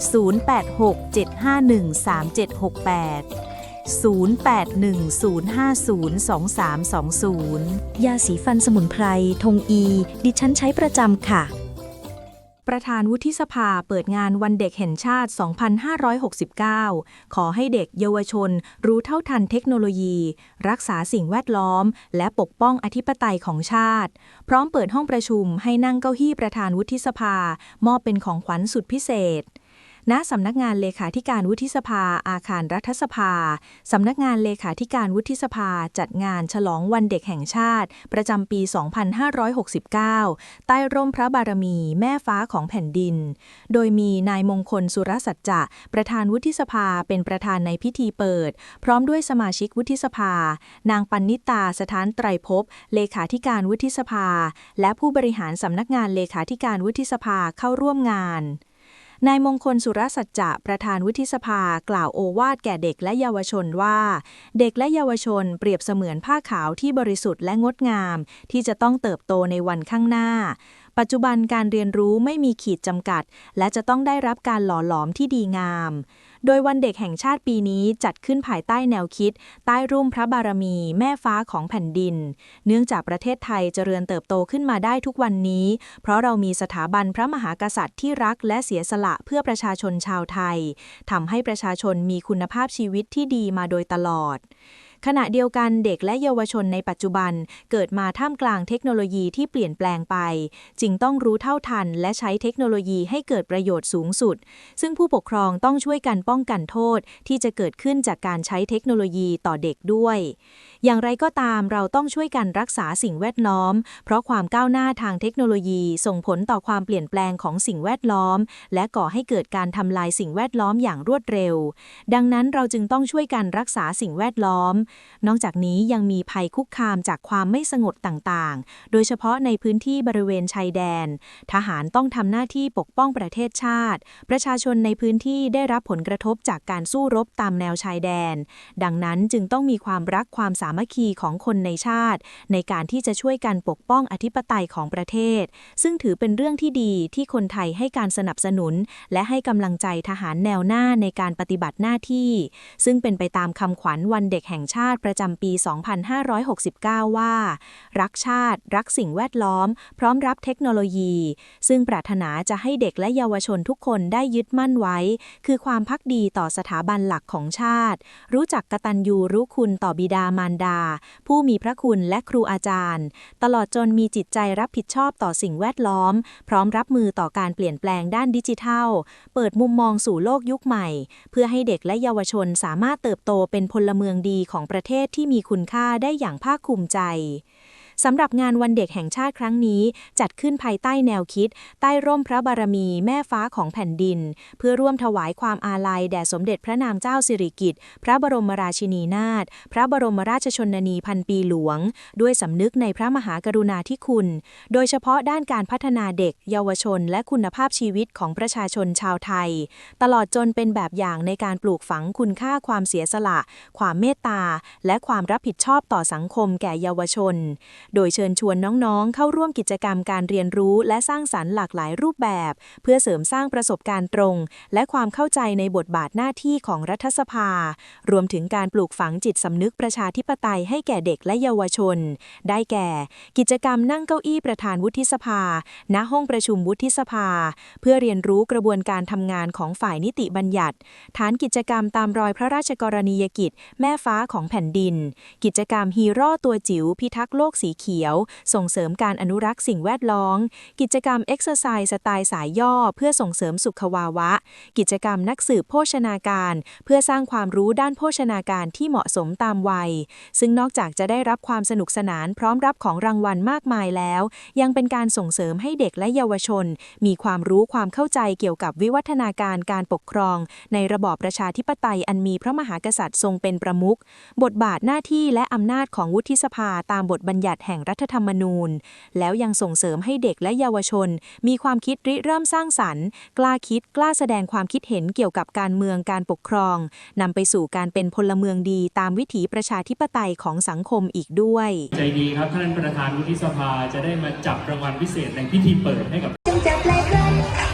0867513768 0810502320 ยาสีฟันสมุนไพร ทงอี ดิฉันใช้ประจำค่ะ ประธานวุฒิสภาเปิดงานวันเด็กแห่งชาติ 2569 ขอให้เด็กเยาวชน รู้เท่าทันเทคโนโลยี รักษาสิ่งแวดล้อม และปกป้องอธิปไตยของชาติ พร้อมเปิดห้องประชุมให้นั่งเก้าอี้ประธานวุฒิสภา มอบเป็นของขวัญสุดพิเศษ ณสำนักงานเลขาธิการวุฒิสภา อาคารรัฐสภา สำนักงานเลขาธิการวุฒิสภา จัดงานฉลองวันเด็กแห่งชาติ ประจำปี 2569 ใต้ร่มพระบารมีแม่ฟ้าของแผ่นดิน โดยมีนายมงคลสุรสัจจะ ประธานวุฒิสภาเป็นประธานในพิธีเปิด พร้อมด้วยสมาชิกวุฒิสภา นางปันนิตาสถานไตรภพเลขาธิการวุฒิสภา และผู้บริหารสำนักงานเลขาธิการวุฒิสภาเข้าร่วมงาน นายมงคลสุรสัจจะประธานวุฒิสภากล่าวโอวาทแก่เด็กและเยาวชนว่า เด็กและเยาวชนเปรียบเสมือนผ้าขาวที่บริสุทธิ์และงดงาม ที่จะต้องเติบโตในวันข้างหน้า ปัจจุบันการเรียนรู้ไม่มีขีดจำกัด และจะต้องได้รับการหล่อหลอมที่ดีงาม โดยวันเด็กแห่งชาติปีนี้จัดขึ้นภายใต้แนวคิด ใต้ร่มพระบารมีแม่ฟ้าของแผ่นดิน เนื่องจากประเทศไทยเจริญเติบโตขึ้นมาได้ทุกวันนี้ เพราะเรามีสถาบันพระมหากษัตริย์ที่รักและเสียสละเพื่อประชาชนชาวไทยทำให้ประชาชนมีคุณภาพชีวิตที่ดีมาโดยตลอด ขณะเดียวกันเด็กและเยาวชนในปัจจุบัน เกิดมาท่ามกลางเทคโนโลยีที่เปลี่ยนแปลงไป จึงต้องรู้เท่าทัน และใช้เทคโนโลยีให้เกิดประโยชน์สูงสุด ซึ่งผู้ปกครองต้องช่วยกันป้องกันโทษที่จะเกิดขึ้นจากการใช้เทคโนโลยีต่อเด็กด้วย อย่างไรก็ตามเราต้องช่วยกันรักษาสิ่งแวดล้อม เพราะความก้าวหน้าทางเทคโนโลยีส่งผลต่อความเปลี่ยนแปลงของสิ่งแวดล้อม และก่อให้เกิดการทำลายสิ่งแวดล้อมอย่างรวดเร็ว ดังนั้นเราจึงต้องช่วยกันรักษาสิ่งแวดล้อม นอกจากนี้ยังมีภัยคุกคามจากความไม่สงบต่างๆ โดยเฉพาะในพื้นที่บริเวณชายแดน ทหารต้องทำหน้าที่ปกป้องประเทศชาติ ประชาชนในพื้นที่ได้รับผลกระทบจากการสู้รบตามแนวชายแดน ดังนั้นจึงต้องมีความรักความสามัคคีของคนในชาติ ในการที่จะช่วยกันปกป้องอธิปไตยของประเทศ ซึ่งถือเป็นเรื่องที่ดีที่คนไทยให้การสนับสนุน และให้กำลังใจทหารแนวหน้าในการปฏิบัติหน้าที่ ซึ่งเป็นไปตามคำขวัญวันเด็กแห่งชาติประจำปี 2569 ว่า รักชาติ รักสิ่งแวดล้อม พร้อมรับเทคโนโลยี ซึ่งปรารถนาจะให้เด็กและเยาวชนทุกคนได้ยึดมั่นไว้ คือความพักดีต่อสถาบันหลักของชาติ รู้จักกตัญญูรู้คุณต่อบิดามารดา ผู้มีพระคุณและครูอาจารย์ ตลอดจนมีจิตใจรับผิดชอบต่อสิ่งแวดล้อม พร้อมรับมือต่อการเปลี่ยนแปลงด้านดิจิทัล เปิดมุมมองสู่โลกยุคใหม่ เพื่อให้เด็กและเยาวชนสามารถเติบโตเป็นพลเมืองดีของประเทศที่มีคุณค่าได้อย่างภาคภูมิใจ สำหรับงานวันเด็กแห่งชาติครั้งนี้ จัดขึ้นภายใต้แนวคิด ใต้ร่มพระบารมีแม่ฟ้าของแผ่นดิน เพื่อร่วมถวายความอาลัยแด่สมเด็จพระนางเจ้าสิริกิติ์พระบรมราชินีนาถพระบรมราชชนนีพันปีหลวง ด้วยสำนึกในพระมหากรุณาธิคุณ โดยเฉพาะด้านการพัฒนาเด็ก เยาวชน และคุณภาพชีวิตของประชาชนชาวไทย ตลอดจนเป็นแบบอย่างในการปลูกฝังคุณค่าความเสียสละ ความเมตตา และความรับผิดชอบต่อสังคมแก่เยาวชนโดยเชิญชวนน้องๆ เข้าร่วมกิจกรรมการเรียนรู้และสร้างสรรค์หลากหลายรูปแบบ เพื่อเสริมสร้างประสบการณ์ตรง และความเข้าใจในบทบาทหน้าที่ของรัฐสภา รวมถึงการปลูกฝังจิตสำนึกประชาธิปไตยให้แก่เด็กและเยาวชน ได้แก่ กิจกรรมนั่งเก้าอี้ประธานวุฒิสภา ณ ห้องประชุมวุฒิสภา เพื่อเรียนรู้กระบวนการทำงานของฝ่ายนิติบัญญัติ ฐานกิจกรรมตามรอยพระราชกรณียกิจ แม่ฟ้าของแผ่นดิน กิจกรรมฮีโร่ตัวจิ๋วพิทักษ์โลกสีเขียว ส่งเสริมการอนุรักษ์สิ่งแวดล้อม กิจกรรมเอ็กซ์ไซส์สไตล์สายย่อ เพื่อส่งเสริมสุขภาวะ กิจกรรมนักสืบโภชนาการ เพื่อสร้างความรู้ด้านโภชนาการที่เหมาะสมตามวัย ซึ่งนอกจากจะได้รับความสนุกสนานพร้อมรับของรางวัลมากมายแล้ว ยังเป็นการส่งเสริมให้เด็กและเยาวชน มีความรู้ความเข้าใจเกี่ยวกับวิวัฒนาการการปกครอง ในระบอบประชาธิปไตยอันมีพระมหากษัตริย์ทรงเป็นประมุขบทบาทหน้าที่และอำนาจของวุฒิสภาตามบทบัญญัติห่งรัฐธรรมนูญ แล้วยังส่งเสริมให้เด็กและเยาวชน มีความคิดริเริ่มสร้างสรรค์ กล้าคิดกล้าแสดงความคิดเห็นเกี่ยวกับการเมืองการปกครองนำไปสู่การเป็นพลเมืองดีตามวิถีประชาธิปไตยของสังคมอีกด้วย ใจดีครับท่านประธานวุฒิสภาจะได้มาจับรางวัลพิเศษในพิธีเปิดให้กับจับลยครั้ง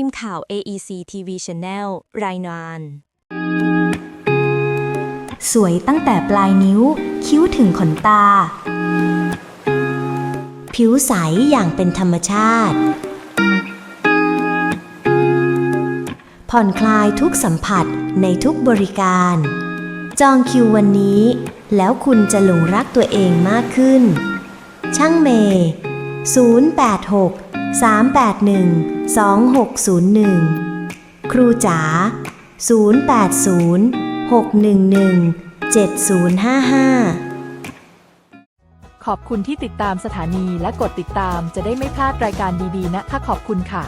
ทีมข่าว AEC TV Channel รายงาน สวยตั้งแต่ปลายนิ้ว คิ้วถึงขนตา ผิวใสอย่างเป็นธรรมชาติ ผ่อนคลายทุกสัมผัสในทุกบริการ จองคิววันนี้ แล้วคุณจะหลงรักตัวเองมากขึ้น ช่างเมย์086 381 2601 ครูจ๋า 080 611 7055 ขอบคุณที่ติดตามสถานีและกดติดตามจะได้ไม่พลาดรายการดีๆนะคะขอบคุณค่ะ